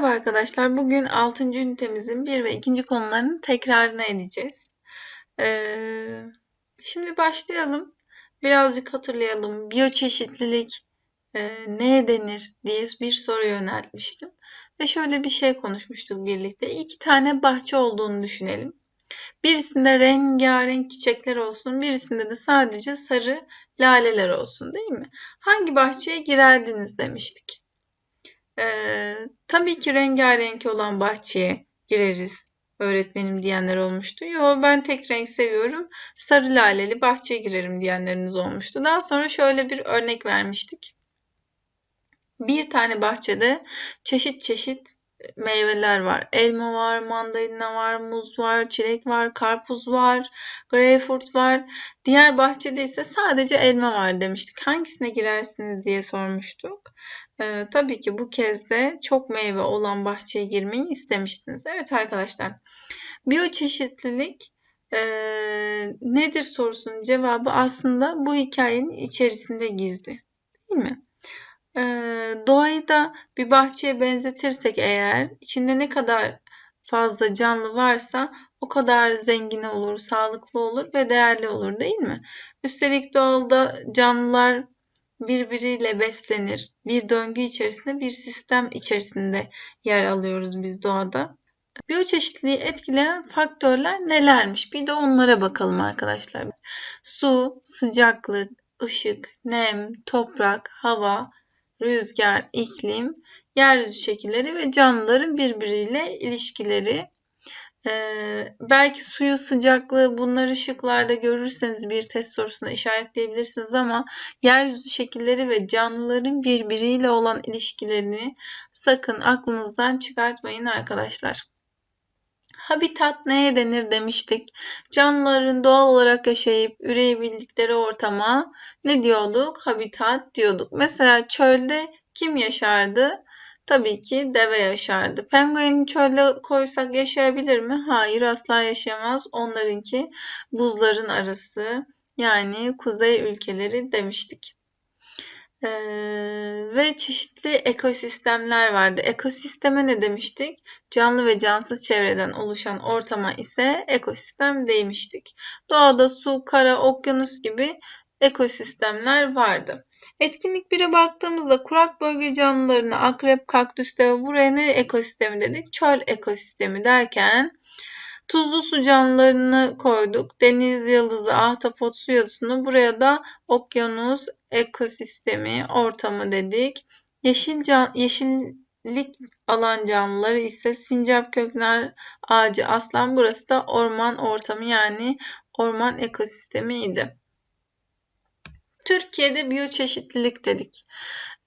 Merhaba arkadaşlar. Bugün 6. ünitemizin 1 ve 2. konularını tekrarını edeceğiz. Ee, şimdi başlayalım. Birazcık hatırlayalım. Biyoçeşitlilik e, neye denir diye bir soru yöneltmiştim. Ve şöyle bir şey konuşmuştuk birlikte. İki tane bahçe olduğunu düşünelim. Birisinde rengarenk çiçekler olsun, birisinde de sadece sarı laleler olsun değil mi? Hangi bahçeye girerdiniz demiştik. Ee, tabii ki rengarenk olan bahçeye gireriz öğretmenim diyenler olmuştu. Yo ben tek renk seviyorum. Sarı laleli bahçeye girerim diyenleriniz olmuştu. Daha sonra şöyle bir örnek vermiştik. Bir tane bahçede çeşit çeşit meyveler var. Elma var, mandalina var, muz var, çilek var, karpuz var, greyfurt var. Diğer bahçede ise sadece elma var demiştik. Hangisine girersiniz diye sormuştuk. Ee, tabii ki bu kez de çok meyve olan bahçeye girmeyi istemiştiniz. Evet arkadaşlar. Biyoçeşitlilik e, nedir sorusunun cevabı aslında bu hikayenin içerisinde gizli. Değil mi? E, doğayı da bir bahçeye benzetirsek eğer içinde ne kadar fazla canlı varsa o kadar zengin olur, sağlıklı olur ve değerli olur değil mi? Üstelik doğada canlılar birbiriyle beslenir. Bir döngü içerisinde, bir sistem içerisinde yer alıyoruz biz doğada. Biyoçeşitliliği etkileyen faktörler nelermiş? Bir de onlara bakalım arkadaşlar. Su, sıcaklık, ışık, nem, toprak, hava, rüzgar, iklim, yeryüzü şekilleri ve canlıların birbiriyle ilişkileri ee, belki suyu sıcaklığı bunları şıklarda görürseniz bir test sorusuna işaretleyebilirsiniz ama yeryüzü şekilleri ve canlıların birbiriyle olan ilişkilerini sakın aklınızdan çıkartmayın arkadaşlar. Habitat neye denir demiştik. Canlıların doğal olarak yaşayıp üreyebildikleri ortama ne diyorduk? Habitat diyorduk. Mesela çölde kim yaşardı? Tabii ki deve yaşardı. Pengueni çölde koysak yaşayabilir mi? Hayır asla yaşayamaz. Onlarınki buzların arası yani kuzey ülkeleri demiştik. Ee, ve çeşitli ekosistemler vardı. Ekosisteme ne demiştik? Canlı ve cansız çevreden oluşan ortama ise ekosistem demiştik. Doğada su, kara, okyanus gibi ekosistemler vardı. Etkinlik 1'e baktığımızda kurak bölge canlılarına akrep, kaktüs ve buraya ne ekosistemi dedik? Çöl ekosistemi derken tuzlu su canlılarını koyduk. Deniz yıldızı, ahtapot su yosunu buraya da okyanus ekosistemi ortamı dedik. Yeşil can, yeşillik alan canlıları ise sincap kökler ağacı aslan burası da orman ortamı yani orman ekosistemiydi. Türkiye'de biyoçeşitlilik dedik.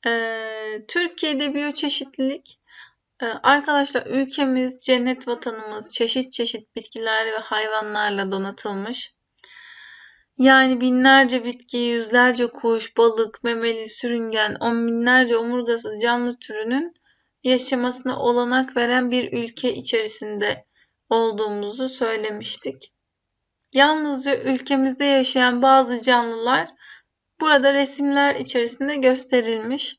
Ee, Türkiye'de biyoçeşitlilik arkadaşlar ülkemiz cennet vatanımız çeşit çeşit bitkiler ve hayvanlarla donatılmış. Yani binlerce bitki, yüzlerce kuş, balık, memeli, sürüngen, on binlerce omurgası canlı türünün yaşamasına olanak veren bir ülke içerisinde olduğumuzu söylemiştik. Yalnızca ülkemizde yaşayan bazı canlılar Burada resimler içerisinde gösterilmiş.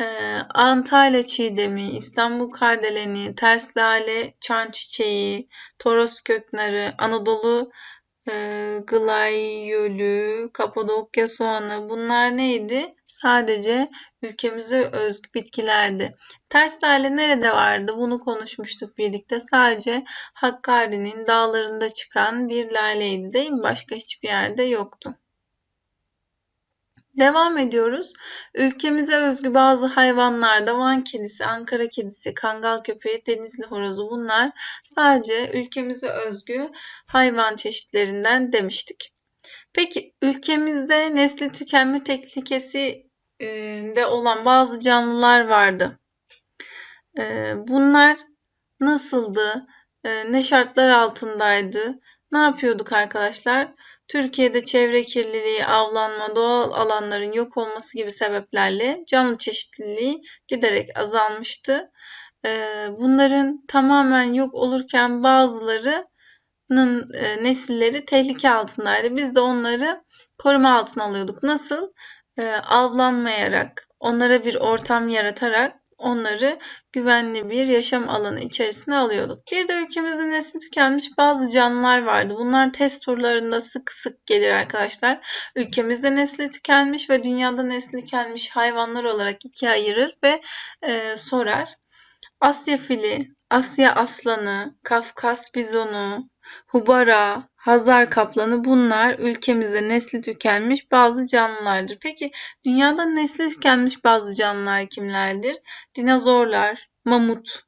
Ee, Antalya çiğdemi, İstanbul kardeleni, ters lale, çan çiçeği, toros köknarı, Anadolu e, glayölü, Kapadokya soğanı bunlar neydi? Sadece ülkemize özgü bitkilerdi. Ters lale nerede vardı? Bunu konuşmuştuk birlikte. Sadece Hakkari'nin dağlarında çıkan bir laleydi değil mi? Başka hiçbir yerde yoktu. Devam ediyoruz. Ülkemize özgü bazı hayvanlarda Van kedisi, Ankara kedisi, Kangal köpeği, Denizli horozu bunlar sadece ülkemize özgü hayvan çeşitlerinden demiştik. Peki ülkemizde nesli tükenme tehlikesi e, de olan bazı canlılar vardı. Bunlar nasıldı? Ne şartlar altındaydı? Ne yapıyorduk arkadaşlar? Türkiye'de çevre kirliliği, avlanma, doğal alanların yok olması gibi sebeplerle canlı çeşitliliği giderek azalmıştı. Ee, bunların tamamen yok olurken bazılarının e, nesilleri tehlike altındaydı. Biz de onları koruma altına alıyorduk. Nasıl? Ee, avlanmayarak, onlara bir ortam yaratarak onları güvenli bir yaşam alanı içerisine alıyorduk. Bir de ülkemizde nesli tükenmiş bazı canlılar vardı. Bunlar test sorularında sık sık gelir arkadaşlar. Ülkemizde nesli tükenmiş ve dünyada nesli tükenmiş hayvanlar olarak ikiye ayırır ve e, sorar. Asya fili, Asya aslanı, Kafkas bizonu, Hubara, Hazar kaplanı bunlar ülkemizde nesli tükenmiş bazı canlılardır. Peki dünyada nesli tükenmiş bazı canlılar kimlerdir? Dinozorlar, mamut,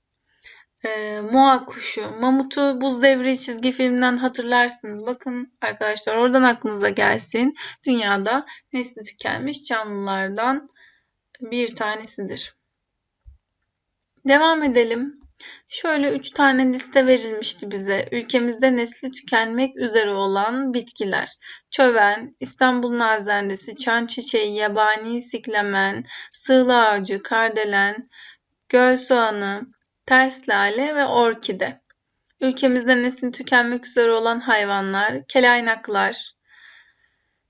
e, moa kuşu. Mamutu Buz Devri çizgi filminden hatırlarsınız. Bakın arkadaşlar oradan aklınıza gelsin. Dünyada nesli tükenmiş canlılardan bir tanesidir. Devam edelim. Şöyle üç tane liste verilmişti bize. Ülkemizde nesli tükenmek üzere olan bitkiler. Çöven, İstanbul nazendesi, çan çiçeği, yabani siklemen, sığla ağacı, kardelen, göl soğanı, ters lale ve orkide. Ülkemizde nesli tükenmek üzere olan hayvanlar, kelaynaklar,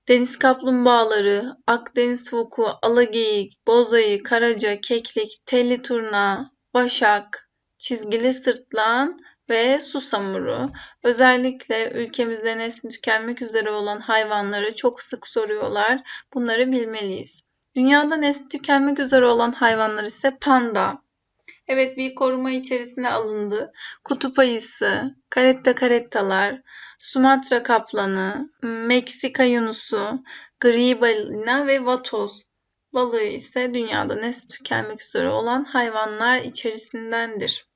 deniz kaplumbağaları, Akdeniz foku, alageyik, bozayı, karaca, keklik, telli turna, başak, çizgili sırtlan ve susamuru. Özellikle ülkemizde nesli tükenmek üzere olan hayvanları çok sık soruyorlar. Bunları bilmeliyiz. Dünyada nesli tükenmek üzere olan hayvanlar ise panda. Evet bir koruma içerisine alındı. Kutup ayısı, karetta karettalar, Sumatra kaplanı, Meksika yunusu, gri balina ve vatoz balığı ise dünyada nesli tükenmek üzere olan hayvanlar içerisindendir.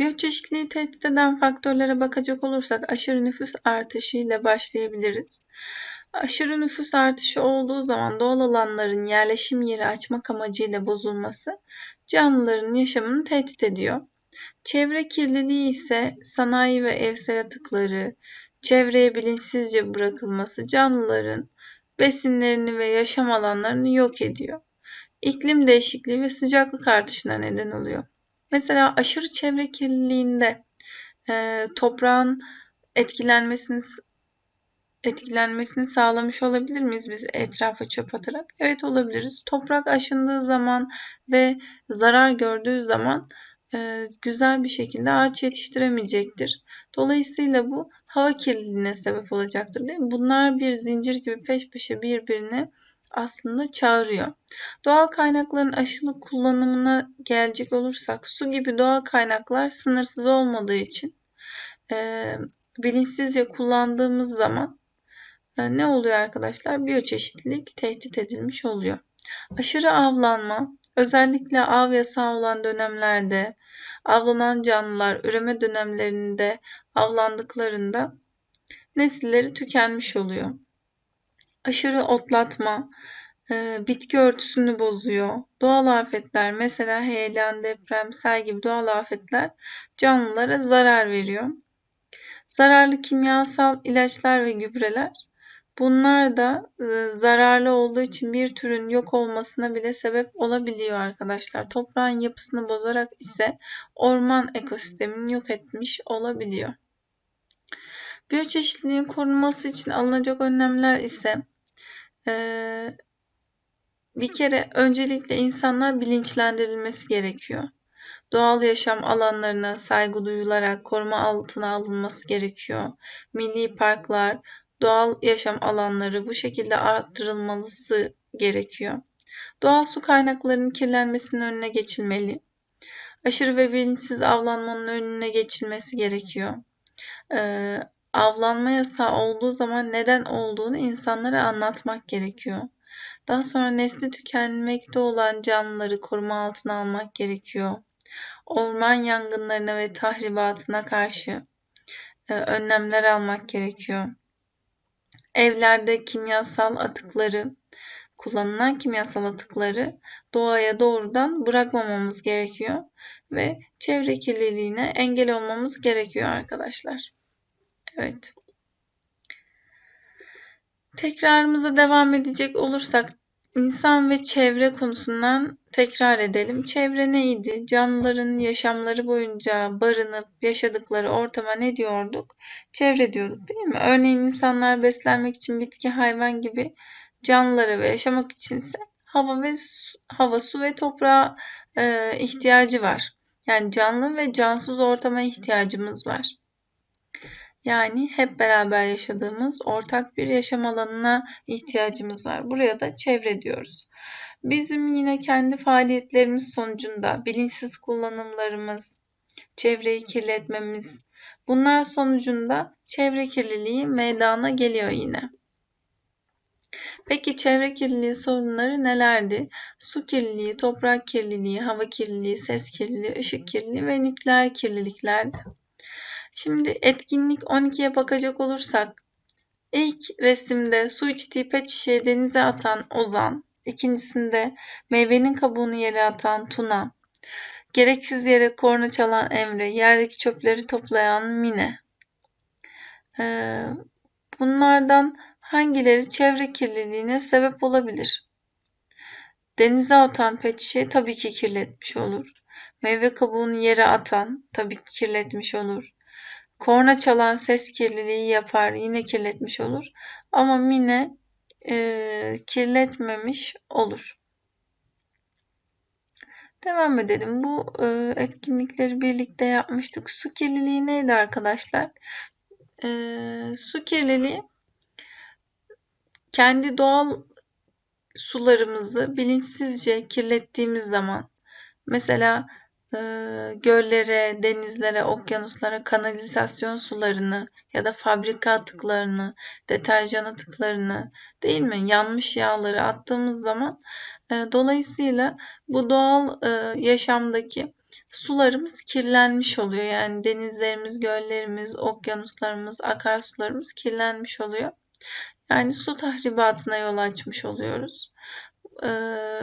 Biyoçeşitliliği tehdit eden faktörlere bakacak olursak aşırı nüfus artışı ile başlayabiliriz. Aşırı nüfus artışı olduğu zaman doğal alanların yerleşim yeri açmak amacıyla bozulması canlıların yaşamını tehdit ediyor. Çevre kirliliği ise sanayi ve evsel atıkları, çevreye bilinçsizce bırakılması canlıların besinlerini ve yaşam alanlarını yok ediyor. İklim değişikliği ve sıcaklık artışına neden oluyor. Mesela aşırı çevre kirliliğinde e, toprağın etkilenmesini etkilenmesini sağlamış olabilir miyiz biz etrafa çöp atarak? Evet olabiliriz. Toprak aşındığı zaman ve zarar gördüğü zaman e, güzel bir şekilde ağaç yetiştiremeyecektir. Dolayısıyla bu hava kirliliğine sebep olacaktır değil mi? Bunlar bir zincir gibi peş peşe birbirine aslında çağırıyor. Doğal kaynakların aşılı kullanımına gelecek olursak su gibi doğal kaynaklar sınırsız olmadığı için e, bilinçsizce kullandığımız zaman e, ne oluyor arkadaşlar? Biyoçeşitlilik tehdit edilmiş oluyor. Aşırı avlanma özellikle av yasağı olan dönemlerde avlanan canlılar üreme dönemlerinde avlandıklarında nesilleri tükenmiş oluyor. Aşırı otlatma e, bitki örtüsünü bozuyor. Doğal afetler mesela heyelan, deprem, sel gibi doğal afetler canlılara zarar veriyor. Zararlı kimyasal ilaçlar ve gübreler bunlar da e, zararlı olduğu için bir türün yok olmasına bile sebep olabiliyor arkadaşlar. Toprağın yapısını bozarak ise orman ekosistemini yok etmiş olabiliyor. Biyoçeşitliliğin korunması için alınacak önlemler ise ee, bir kere öncelikle insanlar bilinçlendirilmesi gerekiyor. Doğal yaşam alanlarına saygı duyularak koruma altına alınması gerekiyor. Milli parklar, doğal yaşam alanları bu şekilde arttırılması gerekiyor. Doğal su kaynaklarının kirlenmesinin önüne geçilmeli. Aşırı ve bilinçsiz avlanmanın önüne geçilmesi gerekiyor. Ee, avlanma yasağı olduğu zaman neden olduğunu insanlara anlatmak gerekiyor. Daha sonra nesli tükenmekte olan canlıları koruma altına almak gerekiyor. Orman yangınlarına ve tahribatına karşı e, önlemler almak gerekiyor. Evlerde kimyasal atıkları, kullanılan kimyasal atıkları doğaya doğrudan bırakmamamız gerekiyor ve çevre kirliliğine engel olmamız gerekiyor arkadaşlar. Evet. Tekrarımıza devam edecek olursak insan ve çevre konusundan tekrar edelim. Çevre neydi? Canlıların yaşamları boyunca barınıp yaşadıkları ortama ne diyorduk? Çevre diyorduk değil mi? Örneğin insanlar beslenmek için bitki, hayvan gibi canlılara ve yaşamak içinse hava ve su, hava, su ve toprağa e, ihtiyacı var. Yani canlı ve cansız ortama ihtiyacımız var. Yani hep beraber yaşadığımız ortak bir yaşam alanına ihtiyacımız var. Buraya da çevre diyoruz. Bizim yine kendi faaliyetlerimiz sonucunda bilinçsiz kullanımlarımız, çevreyi kirletmemiz, bunlar sonucunda çevre kirliliği meydana geliyor yine. Peki çevre kirliliği sorunları nelerdi? Su kirliliği, toprak kirliliği, hava kirliliği, ses kirliliği, ışık kirliliği ve nükleer kirliliklerdi. Şimdi etkinlik 12'ye bakacak olursak ilk resimde su içtiği pet şişeyi denize atan Ozan, ikincisinde meyvenin kabuğunu yere atan Tuna, gereksiz yere korna çalan Emre, yerdeki çöpleri toplayan Mine. Ee, bunlardan hangileri çevre kirliliğine sebep olabilir? Denize atan pet şişe tabii ki kirletmiş olur. Meyve kabuğunu yere atan tabii ki kirletmiş olur. Korna çalan ses kirliliği yapar, yine kirletmiş olur. Ama Mine e, kirletmemiş olur. Devam edelim. Bu e, etkinlikleri birlikte yapmıştık. Su kirliliği neydi arkadaşlar? E, su kirliliği kendi doğal sularımızı bilinçsizce kirlettiğimiz zaman mesela göllere, denizlere, okyanuslara kanalizasyon sularını ya da fabrika atıklarını, deterjan atıklarını değil mi yanmış yağları attığımız zaman dolayısıyla bu doğal yaşamdaki sularımız kirlenmiş oluyor. Yani denizlerimiz, göllerimiz, okyanuslarımız, akarsularımız kirlenmiş oluyor. Yani su tahribatına yol açmış oluyoruz. Ee,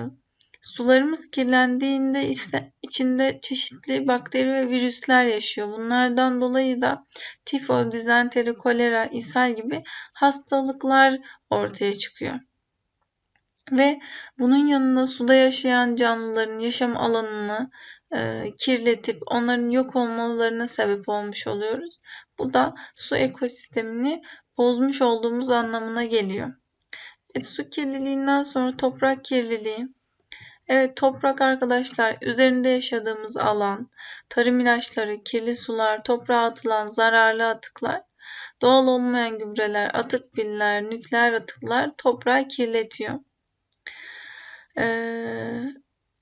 sularımız kirlendiğinde ise içinde çeşitli bakteri ve virüsler yaşıyor. Bunlardan dolayı da tifo, dizenteri, kolera, ishal gibi hastalıklar ortaya çıkıyor. Ve bunun yanında suda yaşayan canlıların yaşam alanını e, kirletip onların yok olmalarına sebep olmuş oluyoruz. Bu da su ekosistemini bozmuş olduğumuz anlamına geliyor. Evet, su kirliliğinden sonra toprak kirliliği. Evet toprak arkadaşlar üzerinde yaşadığımız alan, tarım ilaçları, kirli sular, toprağa atılan zararlı atıklar, doğal olmayan gübreler, atık biller, nükleer atıklar toprağı kirletiyor. Ee,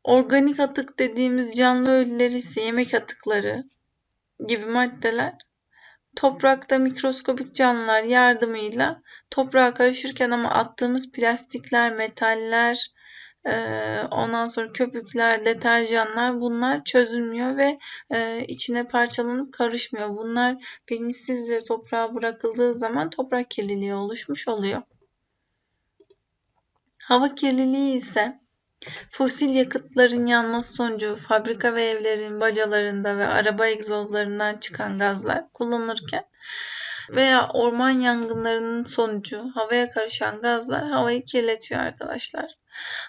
organik atık dediğimiz canlı ölüler ise yemek atıkları gibi maddeler toprakta mikroskobik canlılar yardımıyla toprağa karışırken ama attığımız plastikler, metaller, ondan sonra köpükler, deterjanlar bunlar çözülmüyor ve içine parçalanıp karışmıyor. Bunlar bilinçsizce toprağa bırakıldığı zaman toprak kirliliği oluşmuş oluyor. Hava kirliliği ise Fosil yakıtların yanması sonucu fabrika ve evlerin bacalarında ve araba egzozlarından çıkan gazlar kullanılırken veya orman yangınlarının sonucu havaya karışan gazlar havayı kirletiyor arkadaşlar.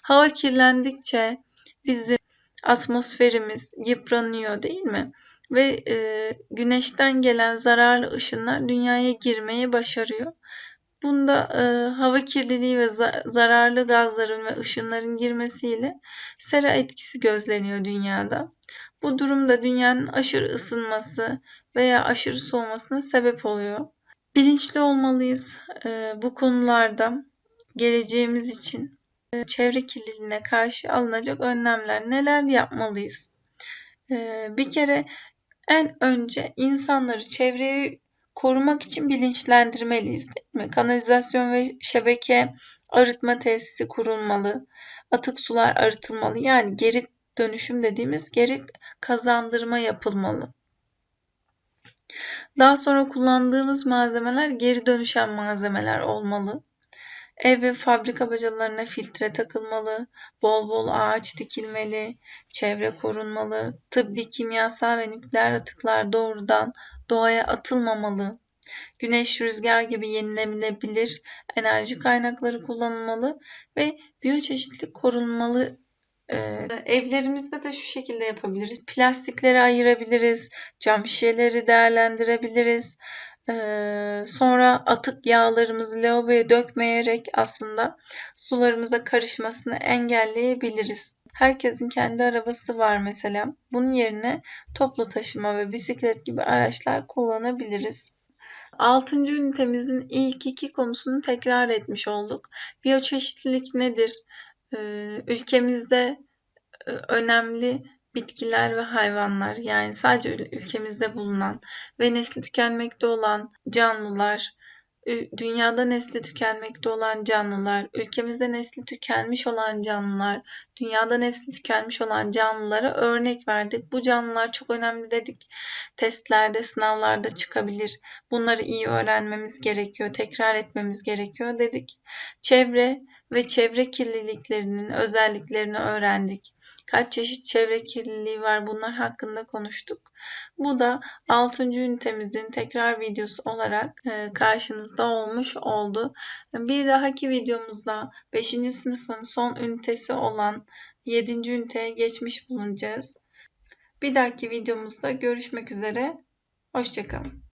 Hava kirlendikçe bizim atmosferimiz yıpranıyor değil mi? Ve e, güneşten gelen zararlı ışınlar dünyaya girmeyi başarıyor. Bunda e, hava kirliliği ve za zararlı gazların ve ışınların girmesiyle sera etkisi gözleniyor dünyada. Bu durumda dünyanın aşırı ısınması veya aşırı soğumasına sebep oluyor. Bilinçli olmalıyız e, bu konularda geleceğimiz için çevre kirliliğine karşı alınacak önlemler neler yapmalıyız? E, bir kere en önce insanları çevreyi korumak için bilinçlendirmeliyiz değil mi? Kanalizasyon ve şebeke arıtma tesisi kurulmalı. Atık sular arıtılmalı. Yani geri dönüşüm dediğimiz geri kazandırma yapılmalı. Daha sonra kullandığımız malzemeler geri dönüşen malzemeler olmalı. Ev ve fabrika bacalarına filtre takılmalı, bol bol ağaç dikilmeli, çevre korunmalı, tıbbi, kimyasal ve nükleer atıklar doğrudan doğaya atılmamalı. Güneş, rüzgar gibi yenilenebilir enerji kaynakları kullanılmalı ve biyoçeşitlilik korunmalı. Ee, evlerimizde de şu şekilde yapabiliriz. Plastikleri ayırabiliriz, cam şişeleri değerlendirebiliriz. Sonra atık yağlarımızı lavaboya dökmeyerek aslında sularımıza karışmasını engelleyebiliriz. Herkesin kendi arabası var mesela. Bunun yerine toplu taşıma ve bisiklet gibi araçlar kullanabiliriz. Altıncı ünitemizin ilk iki konusunu tekrar etmiş olduk. Biyoçeşitlilik nedir? Ülkemizde önemli bitkiler ve hayvanlar yani sadece ülkemizde bulunan ve nesli tükenmekte olan canlılar, dünyada nesli tükenmekte olan canlılar, ülkemizde nesli tükenmiş olan canlılar, dünyada nesli tükenmiş olan canlılara örnek verdik. Bu canlılar çok önemli dedik. Testlerde, sınavlarda çıkabilir. Bunları iyi öğrenmemiz gerekiyor, tekrar etmemiz gerekiyor dedik. Çevre ve çevre kirliliklerinin özelliklerini öğrendik kaç çeşit çevre kirliliği var bunlar hakkında konuştuk. Bu da 6. ünitemizin tekrar videosu olarak e, karşınızda olmuş oldu. Bir dahaki videomuzda 5. sınıfın son ünitesi olan 7. üniteye geçmiş bulunacağız. Bir dahaki videomuzda görüşmek üzere. Hoşçakalın.